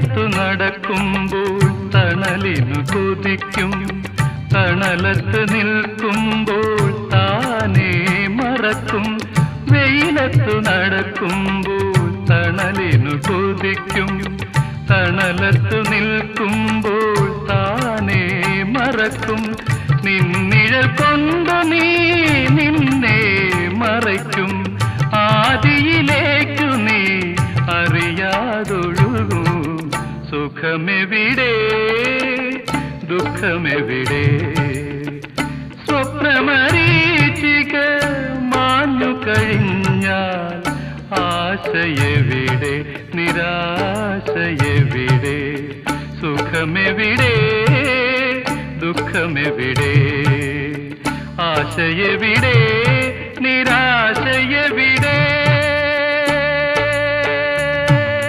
വെയിലത്തു നടക്കുമ്പോൾ തണലിനു കൊതിക്കും. തണലത്ത് നിൽക്കുമ്പോൾ താനേ മറക്കും. വെയിലത്തു നടക്കുമ്പോൾ തണലിനു കൊതിക്കും. തണലത്തു നിൽക്കുമ്പോൾ താനേ മറക്കും. നിന്നിഴൽ കൊണ്ടു നീ നിന്നെ മറയ്ക്കും. ആദിയിലേക്കു നീ അറിയാതൊഴുകും സുഖമെവിടെ ദുഃഖമെവിടെ സ്വപ്നമരീചിക മാഞ്ഞു കഴിഞ്ഞാൽ ആശയെവിടെ നിരാശയെവിടെ സുഖമെവിടെ ദുഃഖമെവിടെ ആശയെവിടെ നിരാശയെവിടെ